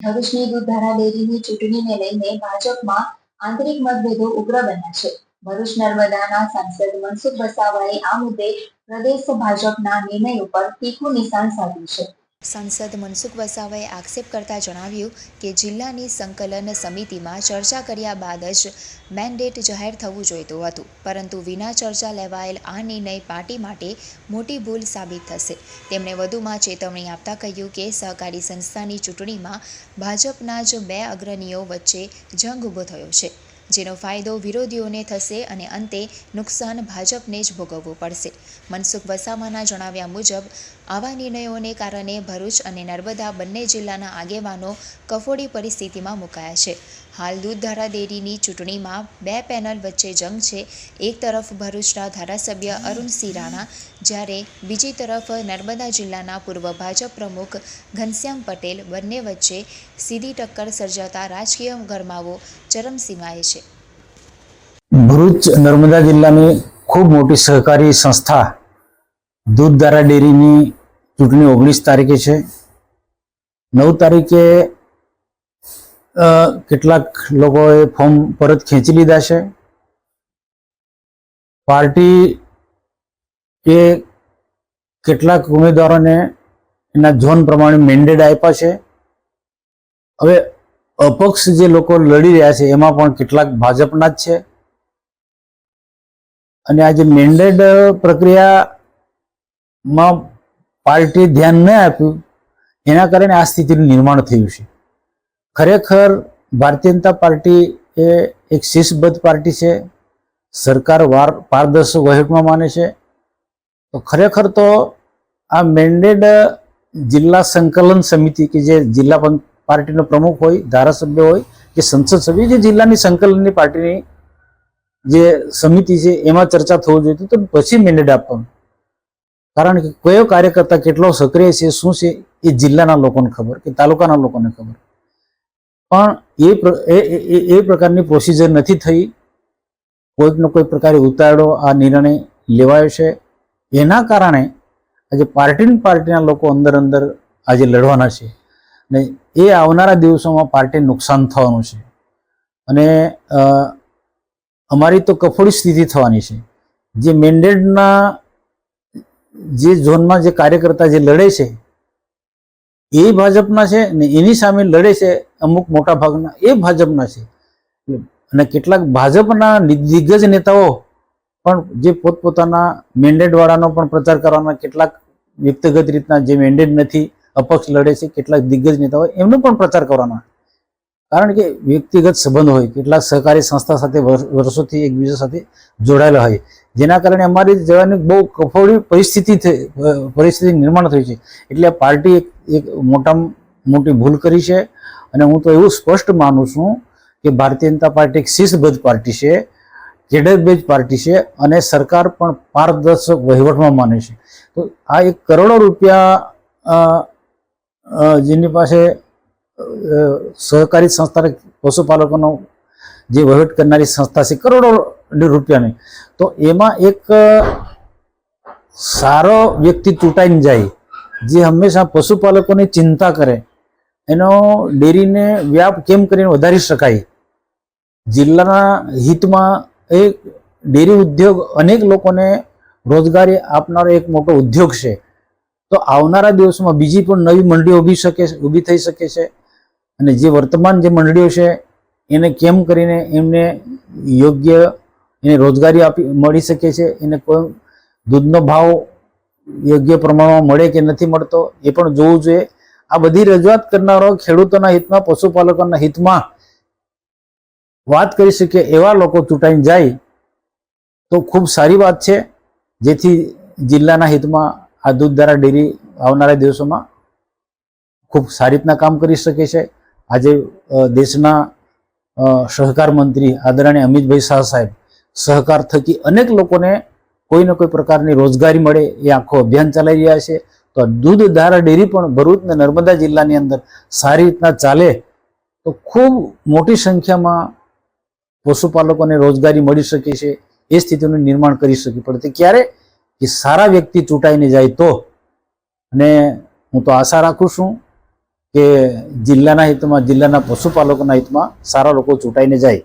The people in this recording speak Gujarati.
ભરૂચની દૂધધારા ડેરીની ચૂંટણીને લઈને ભાજપમાં આંતરિક મતભેદો ઉગ્ર બન્યા છે. ભરૂચ નર્મદાના સાંસદ મનસુખ વસાવાએ આ મુદ્દે પ્રદેશ ભાજપના નિર્ણય ઉપર તીખું નિશાન સાધ્યું છે. સાંસદ મનસુખ વસાવાએ આક્ષેપ કરતા જણાવ્યું કે જિલ્લાની સંકલન સમિતિમાં ચર્ચા કર્યા બાદ જ મેન્ડેટ જાહેર થવું જોઈતું હતું. પરંતુ વિના ચર્ચા લેવાયેલ આ નિર્ણય પાર્ટી માટે મોટી ભૂલ સાબિત થશે. તેમણે વધુમાં ચેતવણી આપતા કહ્યું કે સહકારી સંસ્થાની ચૂંટણીમાં ભાજપના જ બે અગ્રણીઓ વચ્ચે જંગ ઊભો થયો છે. જેનો ફાયદો વિરોધીઓને થશે અને અંતે નુકસાન ભાજપને જ ભોગવવું પડશે. મનસુખ વસાવાના જણાવ્યા મુજબ, આવા નિર્ણયોને કારણે ભરૂચ અને નર્મદા બંને જિલ્લાના આગેવાનો કફોડી પરિસ્થિતિમાં મુકાયા છે. હાલ દૂધધારા ડેરીની ચૂંટણીમાં બે પેનલ વચ્ચે જંગ છે. એક તરફ ભરૂચના ધારાસભ્ય અરુણ રાણા જ્યારે બીજી તરફ નર્મદા જિલ્લાના પૂર્વ ભાજપ પ્રમુખ ઘનશ્યામ પટેલ બંને વચ્ચે સીધી ટક્કર સર્જાતા રાજકીય ગરમાવો ચરમસીમાએ છે. ભરૂચ નર્મદા જિલ્લાની ખૂબ મોટી સહકારી સંસ્થા દૂધધારા ડેરીની ચૂંટણી ઓગણીસ તારીખે છે. નવ તારીખે કેટલાક લોકોએ ફોર્મ પરત ખેંચી લીધા છે. પાર્ટી એ કેટલાક ઉમેદવારોને એના ઝોન પ્રમાણે મેન્ડેટ આપ્યા છે. હવે અપક્ષ જે લોકો લડી રહ્યા છે, એમાં પણ કેટલાક ભાજપના જ છે. અને આ જે મેન્ડેટ પ્રક્રિયામાં પાર્ટીએ ધ્યાન ન આપ્યું, એના કારણે આ સ્થિતિનું નિર્માણ થયું છે. ખરેખર ભારતીય જનતા પાર્ટી એ એક શિસ્તબદ્ધ પાર્ટી છે. સરકાર વાર પારદર્શક વહીવટમાં માને છે. તો ખરેખર તો આ મેન્ડેડ જિલ્લા સંકલન સમિતિ કે જે જિલ્લા પાર્ટીનો પ્રમુખ હોય, ધારાસભ્ય હોય, કે સંસદ સભ્ય, જે જિલ્લાની સંકલનની પાર્ટીની જે સમિતિ છે, એમાં ચર્ચા થવું જોઈએ તો પછી મેન્ડેટ આપવાનું. કારણ કે કયો કાર્યકર્તા કેટલો સક્રિય છે, શું છે, એ જિલ્લાના લોકોને ખબર, કે તાલુકાના લોકોને ખબર. પણ એ એ પ્રકારની પ્રોસિજર નથી થઈ. કોઈકનો કોઈ પ્રકારે ઉતારડો આ નિર્ણય લેવાયો છે. એના કારણે આજે પાર્ટી પાર્ટીના લોકો અંદર અંદર આજે લડવાના છે. ને એ આવનારા દિવસોમાં પાર્ટીને નુકસાન થવાનું છે. અને અમારી તો કફોડી સ્થિતિ થવાની છે. જે મેન્ડેટના જે ઝોનમાં જે કાર્યકર્તા જે લડે છે એ ભાજપના છે ને એની સામે લડે છે અમુક મોટા ભાગના, એ ભાજપના છે. અને કેટલાક ભાજપના દિગ્ગજ નેતાઓ પણ જે પોતપોતાના મેન્ડેટવાળાનો પણ પ્રચાર કરવાના કેટલાક વ્યક્તિગત રીતના જે મેન્ડેટ નથી, અપક્ષ લડે છે, કેટલાક દિગ્ગજ નેતાઓ એમનો પણ પ્રચાર કરવાના. કારણ કે વ્યક્તિગત સંબંધ હોય, કેટલાક સહકારી સંસ્થા સાથે વર્ષોથી એકબીજા સાથે જોડાયેલા હોય. જેના કારણે અમારી જવાની બહુ કફોડી પરિસ્થિતિ થઈ પરિસ્થિતિ નિર્માણ થઈ છે. એટલે પાર્ટી એક એક મોટામાં, મોટી ભૂલ કરી છે. અને હું તો એવું સ્પષ્ટ માનું છું કે ભારતીય જનતા પાર્ટી એક શિસ્તબદ્ધ પાર્ટી છે કેડરબેઝ પાર્ટી છે અને સરકાર પણ પારદર્શક વહીવટમાં માને છે. તો આ એક કરોડો રૂપિયા જેની પાસે સહકારી સંસ્થા પશુપાલકોનો જે વહીવટ કરનારી સંસ્થા છે, કરોડો રૂપિયાની. તો એમાં એક સારો વ્યક્તિ ચૂંટાઈને જાય, જે હંમેશા પશુપાલકોની ચિંતા કરે, એનો ડેરીને વ્યાપ કેમ કરીને વધારી શકાય? જિલ્લાના હિતમાં એક ડેરી ઉદ્યોગ અનેક લોકોને રોજગારી આપનારો એક મોટો ઉદ્યોગ છે. તો આવનારા દિવસોમાં બીજી પણ નવી મંડળીઓ ઊભી શકે ઊભી થઈ શકે છે. અને જે વર્તમાન જે મંડળીઓ છે એને કેમ કરીને એમને યોગ્ય એને રોજગારી આપી મળી શકે છે? એને કોઈ દૂધનો ભાવ યોગ્ય પ્રમાણમાં મળે કે નથી મળતો? એ પણ જોવું જોઈએ. આ બધી રજૂઆત કરનારો ખેડૂતોના હિતમાં, પશુપાલકોના હિતમાં વાત કરી શકીએ એવા લોકો ચૂંટાઈને જાય તો ખૂબ સારી વાત છે. જેથી જિલ્લાના હિતમાં આ દૂધધારા ડેરી આવનારા દિવસોમાં ખૂબ સારી રીતના કામ કરી શકે છે. આજે દેશના સહકાર મંત્રી આદરણીય અમિતભાઈ શાહ સાહેબ સહકાર થકી અનેક લોકોને કોઈને કોઈ પ્રકારની રોજગારી મળે એ આખો અભિયાન ચલાવી રહ્યા છે. તો દૂધ ધારા ડેરી પણ ભરૂચ અને નર્મદા જિલ્લાની અંદર સારી રીતના ચાલે તો ખૂબ મોટી સંખ્યામાં પશુપાલકોને રોજગારી મળી શકે છે. એ સ્થિતિનું નિર્માણ કરી શકે. તે ક્યારે? કે સારા વ્યક્તિ ચૂંટાઈને જાય તો. અને હું તો આશા રાખું છું કે જિલ્લાના હિતમાં જિલ્લાના પશુપાલકોના હિતમાં સારા લોકો ચૂંટાઈને જાય.